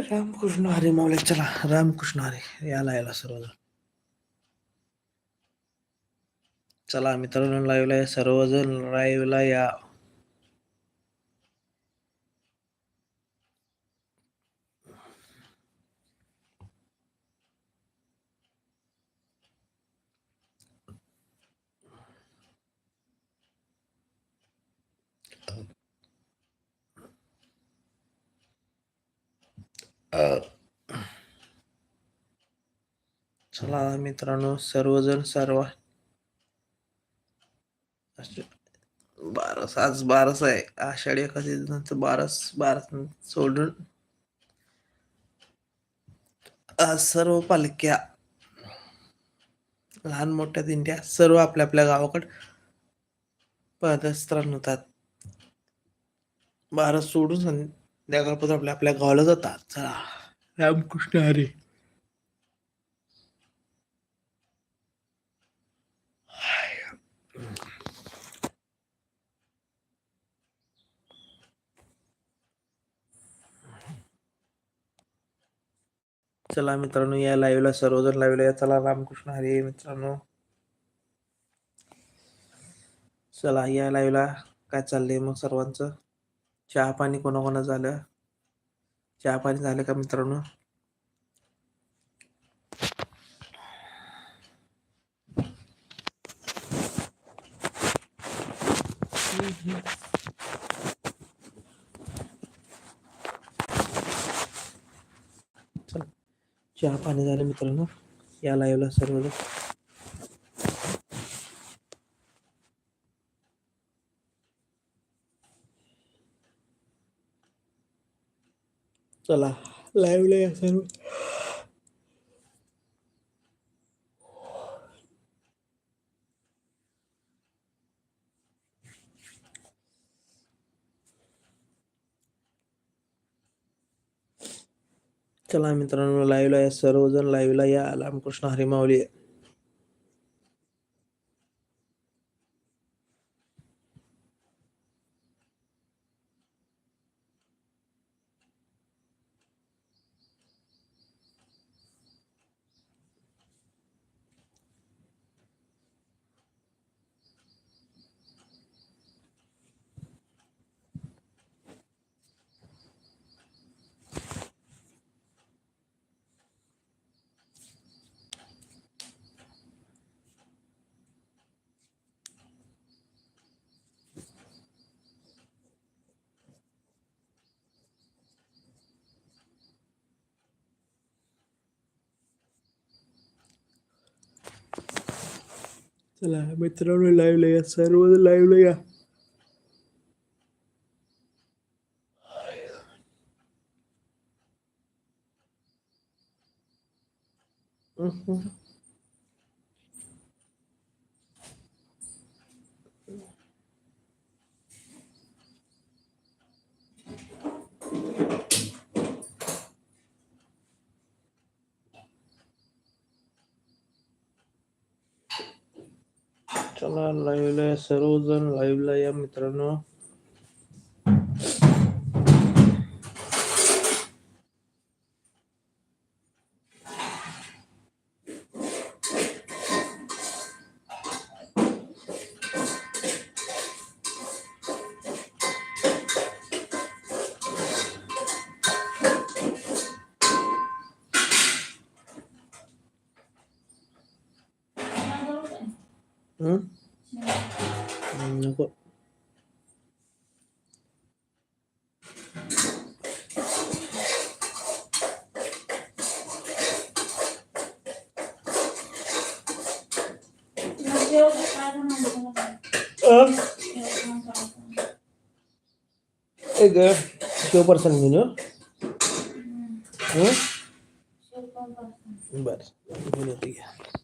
रामकृष्ण हरी माऊली चला रामकृष्ण हरी याला याला सर्वजण. चला मित्रांनो लाईव्हला या सर्वजण लाईव्हला या. चला मित्रांनो सर्वजण सर्व. बारस आज बारस आहे. आषाढी एखादी नंतर बारस बारस सोडून. आज सर्व पालख्या. लहान मोठ्या दिंड्या सर्व आपल्या आपल्या गावाकडे पदस्त्रान होतात. बारस सोडून संध्याकाळपर्यंत आपल्या आपल्या गावाला जातात. चला. रामकृष्ण हरी. चला मित्रांनो या लाईव्हला सर्वजण लाईव्हला या. चला रामकृष्ण हरी मित्रांनो. चला या लाईव्हला काय चाललंय मग सर्वांचं? चहा पाणी कोणाकोणा झालं? चहा पाणी झालं का मित्रांनो? चहा पाणी झालं मित्रांनो. या लाईव्हला सर्वजण. चला. लाईव्हला या सर्व चला मित्रांनो लाईव्हला या. सर्वजण लाईव्हला या. रामकृष्ण हरी चला मित्रांनो लाईव्हला या सर्वजण लाईव्हला या Mhm. चला लाईव्हला सर्वजण लाईव्हला या मित्रांनो. Hmm? Hmm, aku. Ega, show person ini ya? Hmm? Show person. Mbak, ini.